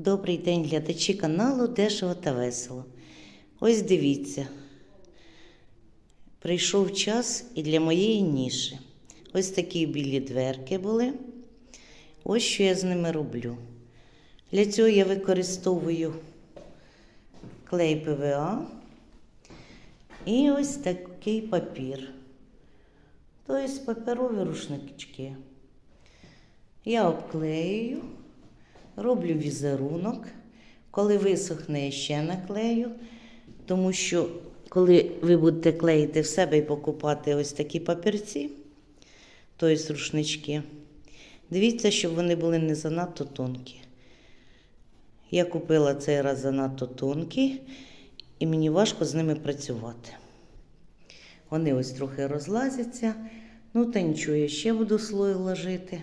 Добрий день, глядачі каналу Дешево та весело. Ось дивіться. Прийшов час і для моєї ніші. Ось такі білі дверки були. Ось що я з ними роблю. Для цього я використовую клей ПВА і ось такий папір. Тобто паперові рушнички. Я обклеюю, роблю візерунок. Коли висохне, я ще наклею, тому що коли ви будете клеїти в себе і покупати ось такі папірці, тобто рушнички, дивіться, щоб вони були не занадто тонкі. Я купила цей раз занадто тонкі, і мені важко з ними працювати. Вони ось трохи розлазяться, ну та нічого, я ще буду слой ложити.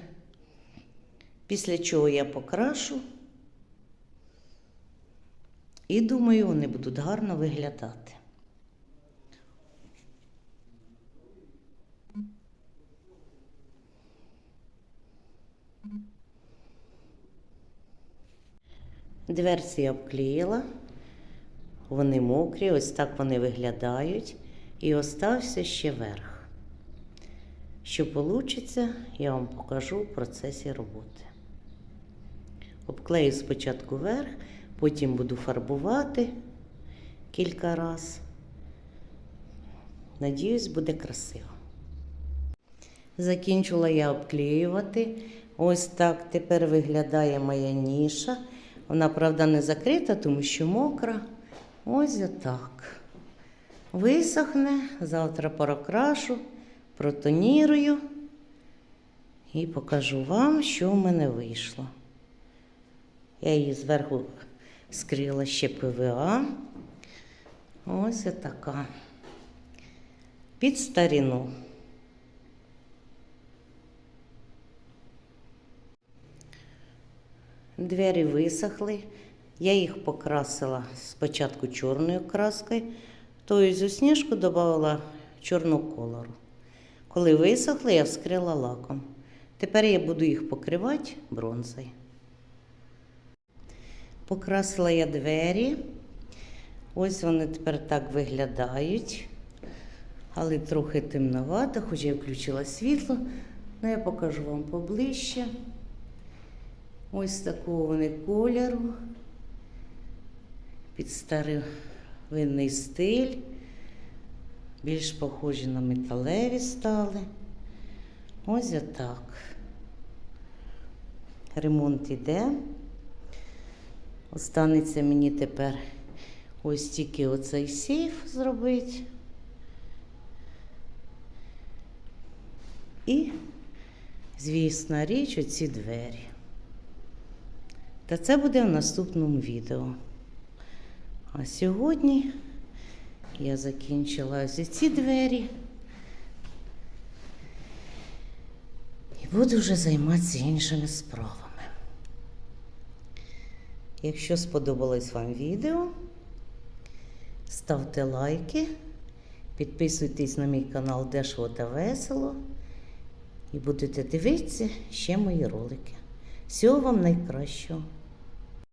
Після чого я покрашу. І думаю, вони будуть гарно виглядати. Дверці я обклеїла, вони мокрі, ось так вони виглядають. І остався ще верх. Що вийде, я вам покажу в процесі роботи. Обклею спочатку верх, потім буду фарбувати кілька разів. Надіюсь, буде красиво. Закінчила я обклеювати. Ось так тепер виглядає моя ніша. Вона, правда, не закрита, тому що мокра. Ось отак. Висохне, завтра прокрашу, протонірую і покажу вам, що в мене вийшло. Я її зверху скрила ще ПВА. Ось така. Під старину. Двері висохли. Я їх покрасила спочатку чорною краскою, то з сніжку додала чорного кольору. Коли висохли, я вскрила лаком. Тепер я буду їх покривати бронзою. Покрасила я двері. Ось вони тепер так виглядають. Але трохи темновато, хоч я включила світло, але я покажу вам поближче. Ось такого вони кольору. Під старовинний стиль. Більш похожі на металеві стали. Ось отак. Ремонт іде. Останеться мені тепер ось тільки оцей сейф зробити. І, звісна річ, оці двері. Та це буде в наступному відео. А сьогодні я закінчила ось ці двері. І буду вже займатися іншими справами. Якщо сподобалось вам відео, ставте лайки, підписуйтесь на мій канал Дешево та Весело і будете дивитися ще мої ролики. Всього вам найкращого!